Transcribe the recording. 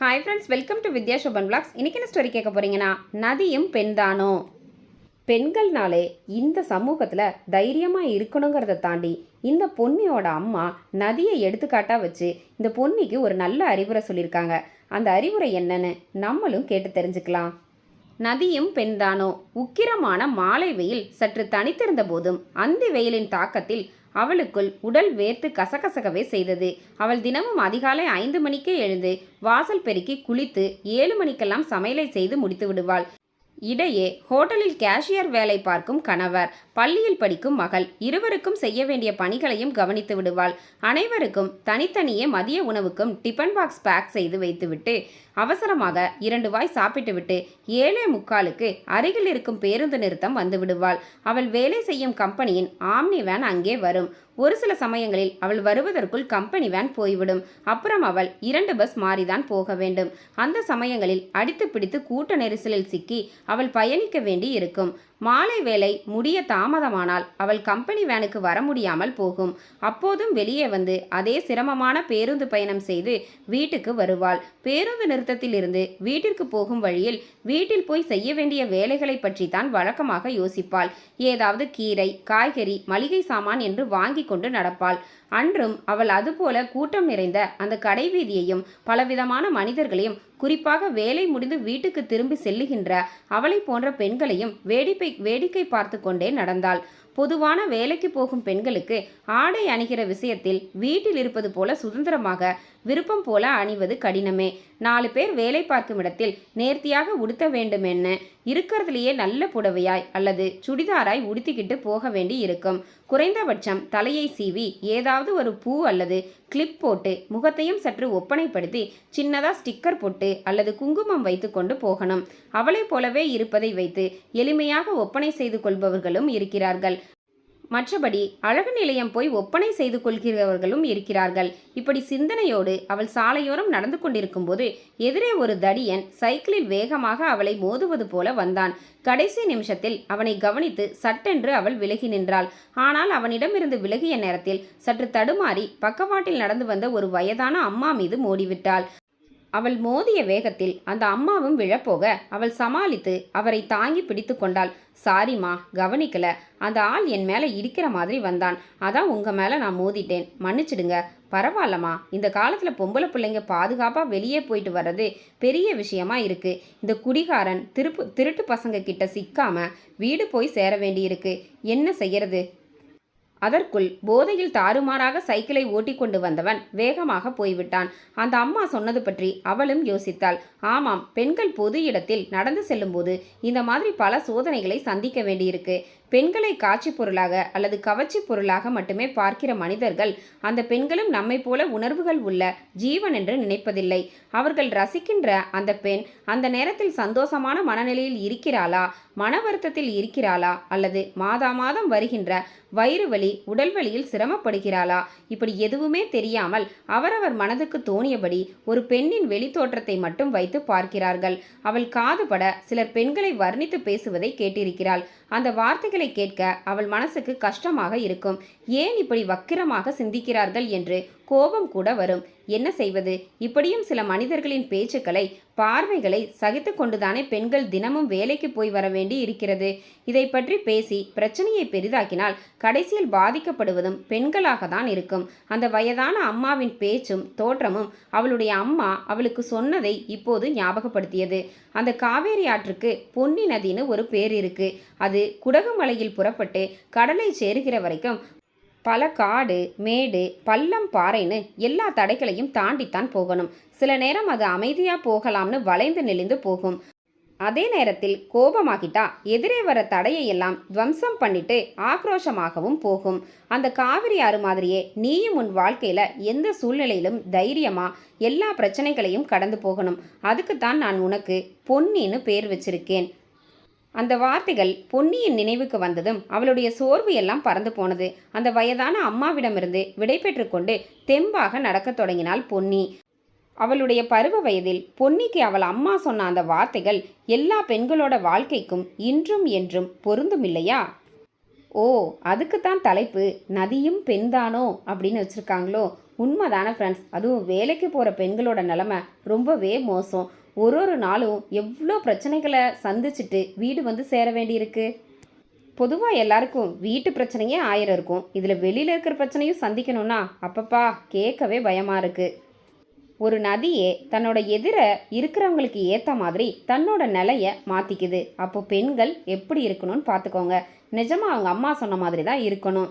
Hi friends welcome to Vidya Shoban blogs இன்றைக்கி என்ன story கேட்க போறீங்கன்னா நதியும் பெண்தானோ பெண்கள்னாலே இந்த சமூகத்தில் தைரியமாக இருக்கணுங்கிறத தாண்டி இந்த பொன்னியோட அம்மா நதியை எடுத்துக்காட்டாக வச்சு இந்த பொன்னிக்கு ஒரு நல்ல அறிவுரை சொல்லியிருக்காங்க. அந்த அறிவுரை என்னன்னு நம்மளும் கேட்டு தெரிஞ்சுக்கலாம். நதியும் பெண்தானோ உக்கிரமான மாலை வெயில் சற்று தனித்திருந்த போதும் அந்தி வெயிலின் தாக்கத்தில் அவளுக்குள் உடல் வேர்த்து கசகசகவே செய்தது. அவள் தினமும் அதிகாலை ஐந்து மணிக்கே எழுந்து வாசல் பெருக்கி குளித்து ஏழு மணிக்கெல்லாம் சமையலை செய்து முடித்து விடுவாள். இடையே ஹோட்டலில் கேஷியர் வேலை பார்க்கும் கணவர் பள்ளியில் படிக்கும் மகள் இருவருக்கும் செய்ய வேண்டிய பணிகளையும் கவனித்து விடுவாள். அனைவருக்கும் தனித்தனியே மதிய உணவுக்கும் டிபன் பாக்ஸ் பேக் செய்து வைத்துவிட்டு அவசரமாக இரண்டு வாய் சாப்பிட்டுவிட்டு ஏழே முக்காலுக்கு அருகில் இருக்கும் பேருந்து நிறுத்தம் வந்து விடுவாள். அவள் வேலை செய்யும் கம்பெனியின் ஆம்னி வேன் அங்கே வரும். ஒரு சில சமயங்களில் அவள் வருவதற்குள் கம்பெனி வேன் போய்விடும். அப்புறம் அவள் இரண்டு பஸ் மாறிதான் போக வேண்டும். அந்த சமயங்களில் அடித்து பிடித்து கூட்ட நெரிசலில் சிக்கி அவள் பயணிக்க வேண்டி இருக்கும் மாலை வேலை முடிய தாமதமானால் அவள் கம்பெனி வேனுக்கு வர முடியாமல் போகும். அப்போதும் வெளியே வந்து அதே சிரமமான பேருந்து பயணம் செய்து வீட்டுக்கு வருவாள். பேருந்து நிறுத்தத்திலிருந்து வீட்டிற்கு போகும் வழியில் வீட்டில் போய் செய்ய வேண்டிய வேலைகளை பற்றி தான் வழக்கமாக யோசிப்பாள். ஏதாவது கீரை காய்கறி மளிகை சாமான் என்று வாங்கி கொண்டு நடப்பாள். அன்றும் அவள் அதுபோல கூட்டம் நிறைந்த அந்த கடைவீதியையும் பலவிதமான மனிதர்களையும் குறிப்பாக வேலை முடிந்து வீட்டுக்கு திரும்பி செல்லுகின்ற அவளை போன்ற பெண்களையும் வேடிக்கை வேடிக்கை பார்த்து கொண்டே நடந்தாள். பொதுவான வேலைக்கு போகும் பெண்களுக்கு ஆடை அணிகிற விஷயத்தில் வீட்டில் இருப்பது போல சுதந்திரமாக விருப்பம் போல அணிவது கடினமே. நாலு பேர் வேலை பார்க்கும் இடத்தில் நேர்த்தியாக உடுத்த வேண்டுமென்னு? இருக்கிறதுலேயே நல்ல புடவையாய் அல்லது சுடிதாராய் உடுத்திக்கிட்டு போக வேண்டி இருக்கும். குறைந்தபட்சம் தலையை சீவி ஏதாவது ஒரு பூ அல்லது கிளிப் போட்டு முகத்தையும் சற்று ஒப்பனைப்படுத்தி சின்னதாக ஸ்டிக்கர் போட்டு அல்லது குங்குமம் வைத்து கொண்டு போகணும். அவளைப் போலவே இருப்பதை வைத்து எளிமையாக ஒப்பனை செய்து கொள்பவர்களும் இருக்கிறார்கள். மற்றபடி அழகு நிலையம் போய் ஒப்பனை செய்து கொள்கிறவர்களும் இருக்கிறார்கள். இப்படி சிந்தனையோடு அவள் சாலையோரம் நடந்து கொண்டிருக்கும்போது எதிரே ஒரு தடியன் சைக்கிளில் வேகமாக அவளை மோதுவது போல வந்தான். கடைசி நிமிஷத்தில் அவனை கவனித்து சட்டென்று அவள் விலகி நின்றாள். ஆனால் அவனிடமிருந்து விலகிய நேரத்தில் சற்று தடுமாறி பக்கவாட்டில் நடந்து வந்த ஒரு வயதான அம்மா மீது மோடிவிட்டாள். அவள் மோதிய வேகத்தில் அந்த அம்மாவும் விழப்போக அவள் சமாளித்து அவரை தாங்கி பிடித்து கொண்டாள். சாரிம்மா கவனிக்கல. அந்த ஆள் என் மேலே இடிக்கிற மாதிரி வந்தான். அதான் உங்கள் மேலே நான் மோதிட்டேன். மன்னிச்சிடுங்க. பரவாயில்லம்மா. இந்த காலத்தில் பொம்பளை பிள்ளைங்க பாதுகாப்பாக வெளியே போயிட்டு வர்றது பெரிய விஷயமா இருக்கு. இந்த குடிகாரன் திருப்பு திருட்டு பசங்க கிட்ட சிக்காம வீடு போய் சேர வேண்டியிருக்கு. என்ன செய்யறது? அதற்குள் போதையில் தாறுமாறாக சைக்கிளை ஓட்டிக்கொண்டு வந்தவன் வேகமாக போய்விட்டான். அந்த அம்மா சொன்னது பற்றி அவளும் யோசித்தாள். ஆமாம் பெண்கள் பொது இடத்தில் நடந்து செல்லும்போது இந்த மாதிரி பல சோதனைகளை சந்திக்க வேண்டியிருக்கு. பெண்களை காட்சி பொருளாக அல்லது கவர்ச்சி பொருளாக மட்டுமே பார்க்கிற மனிதர்கள் அந்த பெண்களும் நம்மை போல உணர்வுகள் உள்ள ஜீவன் என்று நினைப்பதில்லை. அவர்கள் ரசிக்கின்ற அந்த பெண் அந்த நேரத்தில் சந்தோஷமான மனநிலையில் இருக்கிறாளா மன வருத்தத்தில் இருக்கிறாளா அல்லது மாதா மாதம் வருகின்ற வயிறு வலி உடல் வலியில் சிரமப்படுகிறாளா? இப்படி எதுவுமே தெரியாமல் அவரவர் மனதுக்கு தோணியபடி ஒரு பெண்ணின் வெளித்தோற்றத்தை மட்டும் வைத்து பார்க்கிறார்கள். அவள் காதுபட சிலர் பெண்களை வர்ணித்து பேசுவதை கேட்டிருக்கிறாள். அந்த வார்த்தைகள் கேட்க அவள் மனசுக்கு கஷ்டமாக இருக்கும். ஏன் இப்படி வக்கிரமாக சிந்திக்கிறார்கள் என்று கோபம் கூட வரும். என்ன செய்வது? இப்படியும் சில மனிதர்களின் பேச்சுக்களை பார்வைகளை சகித்து கொண்டுதானே பெண்கள் தினமும் வேலைக்கு போய் வர வேண்டி இருக்கிறது? இதை பற்றி பேசி பிரச்சனையை பெரிதாக்கினால் கடைசியில் பாதிக்கப்படுவதும் பெண்களாக தான் இருக்கும். அந்த வயதான அம்மாவின் பேச்சும் தோற்றமும் அவளுடைய அம்மா அவளுக்கு சொன்னதை இப்போது ஞாபகப்படுத்தியது. அந்த காவேரி ஆற்றுக்கு பொன்னி நதின்னு ஒரு பேர் இருக்கு. அது குடகுமலையில் புறப்பட்டு கடலை சேருகிற வரைக்கும் பல காடு மேடு பள்ளம் பாறைன்னு எல்லா தடைகளையும் தாண்டித்தான் போகணும். சில நேரம் அது அமைதியாக போகலாம்னு வளைந்து நெளிந்து போகும். அதே நேரத்தில் கோபமாகிட்டா எதிரே வர தடையை எல்லாம் துவம்சம் பண்ணிட்டு ஆக்ரோஷமாகவும் போகும். அந்த காவிரி ஆறு மாதிரியே நீயும் உன் வாழ்க்கையில் எந்த சூழ்நிலையிலும் தைரியமாக எல்லா பிரச்சனைகளையும் கடந்து போகணும். அதுக்குத்தான் நான் உனக்கு பொன்னின்னு பேர் வச்சிருக்கேன். அந்த வார்த்தைகள் பொன்னியின் நினைவுக்கு வந்ததும் அவளுடைய சோர்வு எல்லாம் பறந்து போனது. அந்த வயதான அம்மாவிடமிருந்து விடை பெற்றுக்கொண்டு தெம்பாக நடக்கத் தொடங்கினாள் பொன்னி. அவளுடைய பருவ வயதில் பொன்னிக்கு அவள் அம்மா சொன்ன அந்த வார்த்தைகள் எல்லா பெண்களோட வாழ்க்கைக்கும் இன்றும் என்றும் பொருந்தும் இல்லையா? ஓ அதுக்குத்தான் தலைப்பு நதியும் பெண்தானோ அப்படின்னு வச்சுருக்காங்களோ. உண்மைதானே ஃப்ரெண்ட்ஸ் அதுவும் வேலைக்கு போகிற பெண்களோட நிலமை ரொம்பவே மோசம். ஒரு ஒரு நாளும் எவ்வளோ பிரச்சனைகளை சந்திச்சுட்டு வீடு வந்து சேர வேண்டியிருக்கு? பொதுவாக எல்லாருக்கும் வீட்டு பிரச்சனையே ஆயிரம் இருக்கும். இதில் வெளியில் இருக்கிற பிரச்சனையும் சந்திக்கணும்னா அப்பப்பா கேட்கவே பயமாக இருக்குது ஒரு நதியே தன்னோட எதிர இருக்கிறவங்களுக்கு ஏற்ற மாதிரி தன்னோட நிலையை மாற்றிக்குது அப்போ பெண்கள் எப்படி இருக்கணும்னு பார்த்துக்கோங்க. நிஜமாக அவங்க அம்மா சொன்ன மாதிரி தான் இருக்கணும்.